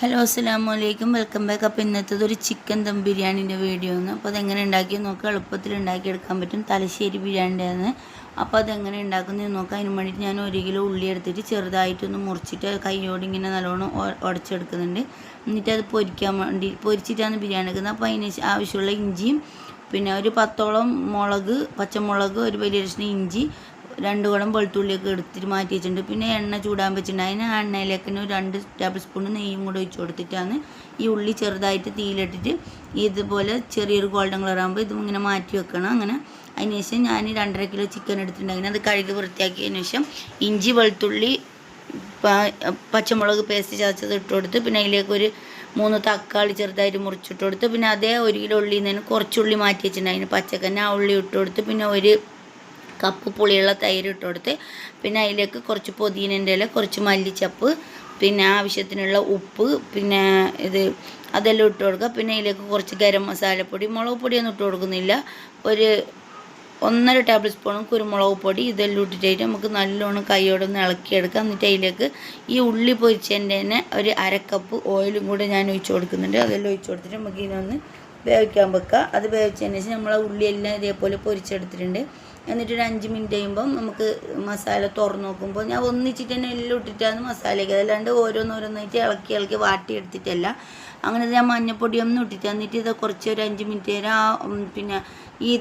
Hello അസ്സാം വലൈക്കും welcome back. അപ്പോൾ ഇന്നത്തേത് ഒരു ചിക്കൻ ദം ബിരിയാണീന്റെ വീഡിയോ ആണ്. അപ്പോൾ അതെങ്ങനെ ഉണ്ടാക്കിയെന്ന് നോക്കുക എളുപ്പത്തിൽ ഉണ്ടാക്കിയെടുക്കാൻ പറ്റും. തലശ്ശേരി ബിരിയാണിന്റെ ആണ്. അപ്പോൾ അതെങ്ങനെ ഉണ്ടാക്കുന്നത് നോക്കാം. അതിന് വേണ്ടിയിട്ട് ഞാൻ ഒരു കിലോ ഉള്ളി എടുത്തിട്ട് ചെറുതായിട്ടൊന്ന് മുറിച്ചിട്ട് കൈയോട് ഇങ്ങനെ നല്ലോണം ഉടച്ചെടുക്കുന്നുണ്ട് എന്നിട്ട് അത് പൊരിക്കാൻ വേണ്ടി പൊരിച്ചിട്ടാണ് ബിരിയാണി എടുക്കുന്നത് അപ്പോൾ അതിന് ആവശ്യമുള്ള ഇഞ്ചിയും പിന്നെ ഒരു പത്തോളം മുളക് പച്ചമുളക് ഒരു വലിയ കഷ്ണം ഇഞ്ചി രണ്ട് കുളം വെളുത്തുള്ളിയൊക്കെ എടുത്തിട്ട് മാറ്റി വെച്ചിട്ടുണ്ട്. പിന്നെ എണ്ണ ചൂടാൻ വെച്ചിട്ടുണ്ട്. അതിന് എണ്ണയിലേക്ക് രണ്ട് ടേബിൾ സ്പൂൺ നെയ്യും കൂടെ ഒഴിച്ച് കൊടുത്തിട്ടാണ് ഈ ഉള്ളി ചെറുതായിട്ട് തീയിലിട്ടിട്ട് ഇതുപോലെ ചെറിയൊരു ഗോൾഡൻ കളർ ആകുമ്പോൾ ഇതും ഇങ്ങനെ മാറ്റി വെക്കണം. അങ്ങനെ അതിന് ശേഷം ഞാൻ രണ്ടര കിലോ ചിക്കൻ എടുത്തിട്ടുണ്ടെങ്കിൽ അത് കഴുകി വൃത്തിയാക്കിയതിന് ശേഷം ഇഞ്ചി വെളുത്തുള്ളി പച്ചമുളക് പേസ്റ്റ് ചതച്ചത് ഇട്ട് കൊടുത്ത് പിന്നെ അതിലേക്ക് ഒരു മൂന്ന് തക്കാളി ചെറുതായിട്ട് മുറിച്ചിട്ട് കൊടുത്ത് പിന്നെ അതേ ഒരു കിലോ ഉള്ളിയിൽ നിന്ന് കുറച്ചുള്ളി മാറ്റി വെച്ചിട്ടുണ്ട്. അതിന് പച്ചക്കന്നെ ആ ഉള്ളി ഇട്ട് കൊടുത്ത് പിന്നെ ഒരു കപ്പ് പുളിയുള്ള തൈര് ഇട്ട് കൊടുത്ത് പിന്നെ അതിലേക്ക് കുറച്ച് പുതിനന്റെ ഇല കുറച്ച് മല്ലിച്ചപ്പ് പിന്നെ ആവശ്യത്തിനുള്ള ഉപ്പ് പിന്നെ ഇത് അതെല്ലാം ഇട്ട് കൊടുക്കുക. പിന്നെ അതിലേക്ക് കുറച്ച് ഗരം മസാലപ്പൊടി മുളക് പൊടിയൊന്നും ഇട്ട് കൊടുക്കുന്നില്ല. ഒരു ഒന്നര ടേബിൾ സ്പൂണും കുരുമുളക് പൊടി ഇതെല്ലാം ഇട്ടിട്ട് നമുക്ക് നല്ലോണം കൈയോടെ ഒന്ന് ഇളക്കിയെടുക്കാം. എന്നിട്ട് അതിലേക്ക് ഈ ഉള്ളി പൊരിച്ചതിന്റെ തന്നെ ഒരു അരക്കപ്പ് ഓയിലും കൂടെ ഞാൻ ഒഴിച്ചു കൊടുക്കുന്നുണ്ട്. അതെല്ലാം ഒഴിച്ചു കൊടുത്തിട്ട് നമുക്ക് ഇതിനൊന്ന് വേവിക്കാൻ വെക്കുക. അത് വേവിച്ചതിന് ശേഷം നമ്മൾ ഉള്ളിയെല്ലാം ഇതേപോലെ പൊരിച്ചെടുത്തിട്ടുണ്ട്. എന്നിട്ട് ഒരു അഞ്ച് മിനിറ്റ് കഴിയുമ്പം നമുക്ക് മസാല തുറന്നു നോക്കുമ്പോൾ ഞാൻ ഒന്നിച്ചിട്ട് തന്നെ എല്ലാം ഇട്ടിട്ടാണ് മസാലയ്ക്ക് അതല്ലാണ്ട് ഓരോന്നോരോന്നായിട്ട് ഇളക്കി ഇളക്കി വാട്ടി എടുത്തിട്ടല്ല അങ്ങനെ ഞാൻ മഞ്ഞപ്പൊടിയൊന്നും ഇട്ടിട്ട് എന്നിട്ട് ഇത് കുറച്ച് ഒരു അഞ്ച് മിനിറ്റ് നേരം ആ പിന്നെ ഈ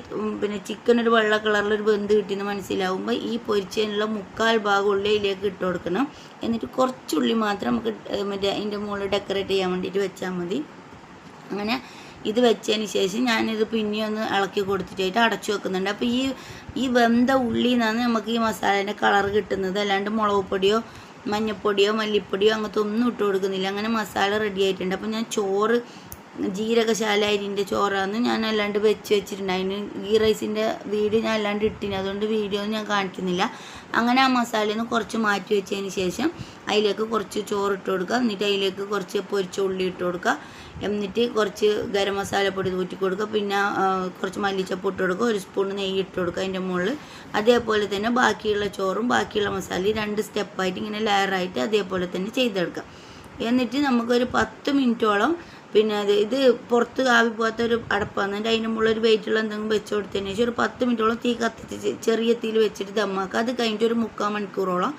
പിന്നെ ചിക്കൻ ഒരു വെള്ള കളറിലൊരു ബന്ധ് കിട്ടിയെന്ന് മനസ്സിലാവുമ്പോൾ ഈ പൊരിച്ചതിനുള്ള മുക്കാൽ ഭാഗം ഉള്ളിയിലേക്ക് ഇട്ട് കൊടുക്കണം. എന്നിട്ട് കുറച്ചുള്ളി മാത്രം നമുക്ക് മറ്റേ അതിന്റെ മുകളിൽ ഡെക്കറേറ്റ് ചെയ്യാൻ വേണ്ടിയിട്ട് വെച്ചാൽ മതി. അങ്ങനെ ഇത് വെച്ചതിന് ശേഷം ഞാനിത് പിന്നെ ഒന്ന് ഇളക്കി കൊടുത്തിട്ടായിട്ട് അടച്ചു വെക്കുന്നുണ്ട്. അപ്പോൾ ഈ ഈ വെന്ത ഉള്ളിയിൽ നിന്നാണ് നമുക്ക് ഈ മസാലേന്റെ കളർ കിട്ടുന്നത്. അല്ലാണ്ട് മുളക് പൊടിയോ മഞ്ഞൾപ്പൊടിയോ മല്ലിപ്പൊടിയോ അങ്ങനത്തെ ഒന്നും ഇട്ട് കൊടുക്കുന്നില്ല. അങ്ങനെ മസാല റെഡി ആയിട്ടുണ്ട്. അപ്പോൾ ഞാൻ ചോറ് ജീരകശാല അരിന്റെ ചോറാണ് ഞാൻ അല്ലാണ്ട് വെച്ച് വെച്ചിട്ടുണ്ട്. അതിന് ഗീ റൈസിന്റെ വീഡിയോ ഞാൻ അല്ലാണ്ട് ഇട്ടിന് അതുകൊണ്ട് വീഡിയോ ഒന്നും ഞാൻ കാണിക്കുന്നില്ല. അങ്ങനെ ആ മസാലയിൽ നിന്ന് കുറച്ച് മാറ്റി വെച്ചതിന് ശേഷം അതിലേക്ക് കുറച്ച് ചോറ് ഇട്ട് കൊടുക്കുക. എന്നിട്ട് അതിലേക്ക് കുറച്ച് പൊരിച്ച ഉള്ളി ഇട്ട് കൊടുക്കുക. എന്നിട്ട് കുറച്ച് ഗരം മസാലപ്പൊടി തൂറ്റി കൊടുക്കുക. പിന്നെ കുറച്ച് മല്ലിച്ചപ്പ് ഇട്ട് കൊടുക്കുക. ഒരു സ്പൂൺ നെയ്യ് ഇട്ട് കൊടുക്കുക അതിന്റെ മുകളിൽ. അതേപോലെ തന്നെ ബാക്കിയുള്ള ചോറും ബാക്കിയുള്ള മസാലയും രണ്ട് സ്റ്റെപ്പായിട്ട് ഇങ്ങനെ ലെയറായിട്ട് അതേപോലെ തന്നെ ചെയ്തെടുക്കുക. എന്നിട്ട് നമുക്കൊരു പത്ത് മിനിറ്റോളം പിന്നെ അത് ഇത് പുറത്ത് ആവി പോകാത്ത ഒരു അടപ്പാണ്. എന്നിട്ട് അതിന്റെ മുകളിൽ ഒരു വെയിറ്റുള്ള എന്തെങ്കിലും വെച്ച് കൊടുത്തതിന് ശേഷം ഒരു പത്ത് മിനിറ്റോളം തീ കത്തിച്ച് ചെറിയ തീയിൽ വെച്ചിട്ട് ദമ്മാക്കുക അത് കഴിഞ്ഞിട്ട് ഒരു മുക്കാൽ മണിക്കൂറോളം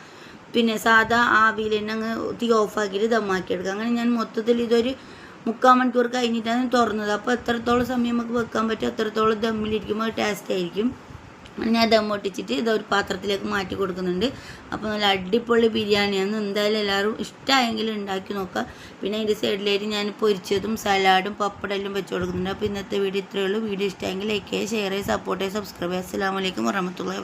പിന്നെ സാധാ ആവിയിൽ തന്നെ അങ്ങ് തീ ഓഫാക്കിയിട്ട് ദമ്മാക്കി എടുക്കുക. അങ്ങനെ ഞാൻ മൊത്തത്തിൽ ഇതൊരു മുക്കാൽ മണിക്കൂർ കഴിഞ്ഞിട്ടാണ് തുറന്നത്. അപ്പോൾ എത്രത്തോളം സമയം നമുക്ക് വെക്കാൻ പറ്റും അത്രത്തോളം ദമ്മിലിരിക്കുമ്പോൾ ടേസ്റ്റ് ആയിരിക്കും. ഞാൻ ദം പൊട്ടിച്ചിട്ട് ഇത് ഒരു പാത്രത്തിലേക്ക് മാറ്റി കൊടുക്കുന്നുണ്ട്. അപ്പോൾ നല്ല അടിപൊളി ബിരിയാണിയാണ്. എന്തായാലും എല്ലാവരും ഇഷ്ടമായെങ്കിൽ ഉണ്ടാക്കി നോക്കുക. പിന്നെ അതിന്റെ സൈഡിലായിട്ട് ഞാൻ പൊരിച്ചതും സലാഡും പപ്പടം എല്ലാം വെച്ച് കൊടുക്കുന്നുണ്ട്. അപ്പോൾ ഇന്നത്തെ വീഡിയോ ഇത്രയേ ഉള്ളൂ. വീഡിയോ ഇഷ്ടമായെങ്കിൽ ലൈക്ക് ചെയ്യുക ഷെയർ ചെയ്യുക സപ്പോർട്ട് ചെയ്യുക. സബ്സ്ക്രൈബ് ചെയ്യുക. അസ്സാം വലൈക്കും വറഹമത്തുള്ള